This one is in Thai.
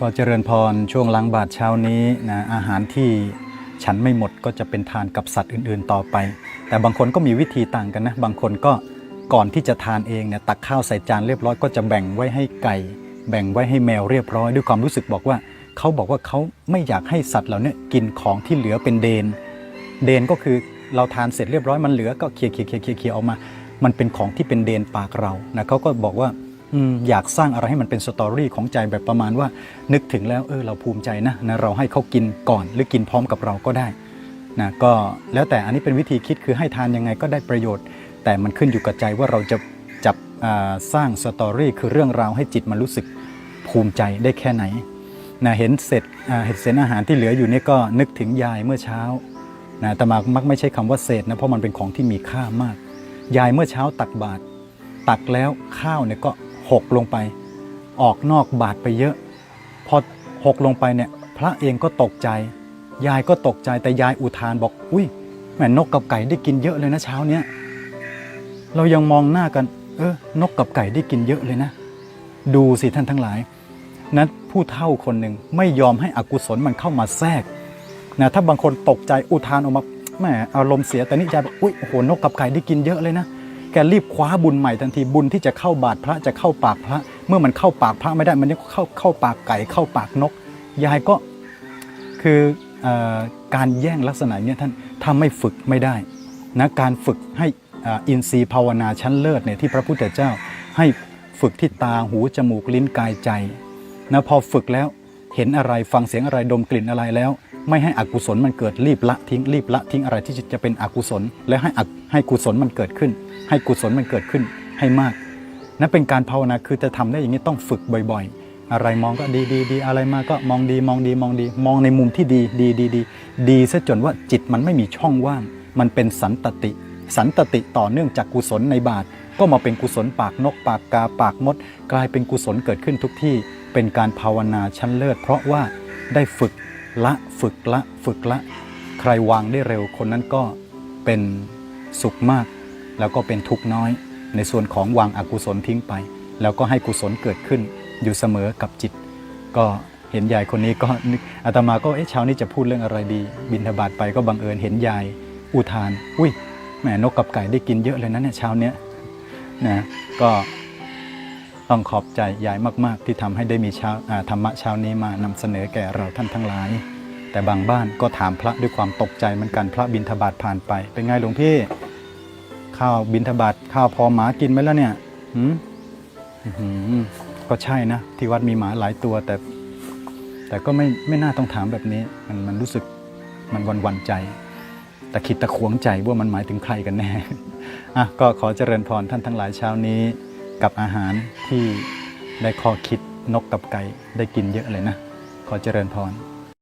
ก็เจริญพรช่วงล้างบาทเช้านี้นะอาหารที่ฉันไม่หมดก็จะเป็นทานกับสัตว์อื่นๆต่อไป แต่บางคนก็มีวิธีต่างกันนะ บางคนก็ก่อนที่จะทานเองเนี่ยตักข้าวใส่จานเรียบร้อยก็จะแบ่งไว้ให้ไก่ แบ่งไว้ให้แมวเรียบร้อย ด้วยความรู้สึกบอกว่าเขาบอกว่าเขาไม่อยากให้สัตว์เหล่านี้กินของที่เหลือเป็นเดน เดนก็คือเราทานเสร็จเรียบร้อยมันเหลือก็เคลียร์เคลียร์เคลียร์เคลียร์เคลียร์ออกมา มันเป็นของที่เป็นเดนปากเรานะเขาก็บอกว่า อยากสร้างอะไรให้มันเป็นสตอรี่ของใจแบบประมาณว่า นึกถึงแล้วเออเราภูมิใจนะนะเราให้เขากินก่อน หรือกินพร้อมกับเราก็ได้นะก็แล้วแต่อันนี้เป็นวิธีคิดคือให้ทานยังไงก็ได้ประโยชน์ แต่มันขึ้นอยู่กับใจว่าเราจะจับสร้างสตอรี่คือเรื่องราวให้จิตมันรู้สึกภูมิใจได้แค่ไหนนะเห็นเสร็จเห็นเศษอาหารที่เหลืออยู่นี่ก็นึกถึงยายเมื่อเช้านะแต่มามักไม่ใช่คำว่าเศษนะเพราะมันเป็นของที่มีค่ามาก ยายเมื่อเช้าตักบาตรตักแล้วข้าวเนี่ยก็ หกลงไป ออกนอกบาตรไปเยอะ พอหกลงไปเนี่ยพระเองก็ตกใจ ยายก็ตกใจแต่ยายอุทานบอก อุ้ยแม่นกกับไก่ได้กินเยอะเลยนะเช้าเนี้ยเรายังมองหน้ากัน เออนกกับไก่ได้กินเยอะเลยนะ ดูสิท่านทั้งหลาย นั้นผู้เฒ่าคนหนึ่งไม่ยอมให้อกุศลมันเข้ามาแทรกนะถ้าบางคนตกใจอุทานออกมาแหมอารมณ์เสียแต่นี่ยายบอกอุ้ยโอ้โหนกกับไก่ได้กินเยอะเลยนะ กรีบคว้าบุญใหม่ทันทีบุญที่จะเข้าบาทพระจะเข้าปากพระ เมื่อมันเข้าปากพระไม่ได้มันก็เข้าเข้าปากไก่เข้าปากนก ยายก็คือออการแย่งลักษณะเนี้ยท่านถ้าไม่ฝึกไม่ได้นะการฝึกให้อ,อินทรีย์ภาวนาชั้นเลิศเนี่ยที่พระพุทธเจ้าให้ฝึกที่ตาหูจมูกลิ้นกายใจนะพอฝึกแล้วเห็นอะไรฟังเสียงอะไรดมกลิ่นอะไรแล้ว ไม่ให้อกุศลมันเกิดรีบละทิ้งรีบละทิ้งอะไรที่จะเป็นอกุศล และให้อกุให้กุศลมันเกิดขึ้น ให้กุศลมันเกิดขึ้นให้มากนั่นเป็นการภาวนาคือจะทำได้อย่างนี้ต้องฝึกบ่อยๆ อะไรมองก็ดีดีดีอะไรมาก็มองดีมองดีมองดี มองในมุมที่ดีดีดีดีดีซะจนว่าจิตมันไม่มีช่องว่าง มันเป็นสันตติ สันตติต่อเนื่องจากกุศลในบาท ก็มาเป็นกุศลปากนกปากกาปากมด กลายเป็นกุศลเกิดขึ้นทุกที่ เป็นการภาวนาชั้นเลิศ เพราะว่าได้ฝึก ละฝึกละฝึกละ ใครวางได้เร็วคนนั้นก็เป็นสุขมาก แล้วก็เป็นทุกข์น้อย ในส่วนของวางอกุศลทิ้งไป แล้วก็ให้กุศลเกิดขึ้นอยู่เสมอกับจิต ก็เห็นยายคนนี้ก็นึกอาตมาก็เอ๊ะเช้านี้จะพูดเรื่องอะไรดี บินทบาทไปก็บังเอิญเห็นยายอุทาน อุ้ยแหมนกกับไก่ได้กินเยอะเลยนะเนี่ยเช้าเนี้ยนะก็ ต้องขอบใจยายมากๆ ที่ทำให้ได้มีเช้าธรรมะเช้านี้มานำเสนอแก่เราท่านทั้งหลาย แต่บางบ้านก็ถามพระด้วยความตกใจเหมือนกันพระบินทบาทผ่านไป เป็นไงหลวงพี่ ข้าวบินทบาทข้าวพอหมากินไหมแล้วเนี่ยหืมก็ใช่นะ ที่วัดมีหมาหลายตัวแต่ แต่ก็ไม่ไม่น่าต้องถามแบบนี้ มันมันรู้สึกมันวันวันใจ แต่คิดตะขวงใจว่ามันหมายถึงใครกันแน่อะก็ขอเจริญพรท่านทั้งหลายเช้านี้ กับอาหารที่ได้ข้อคิดนกกับไก่ได้กินเยอะเลยนะ ขอเจริญพร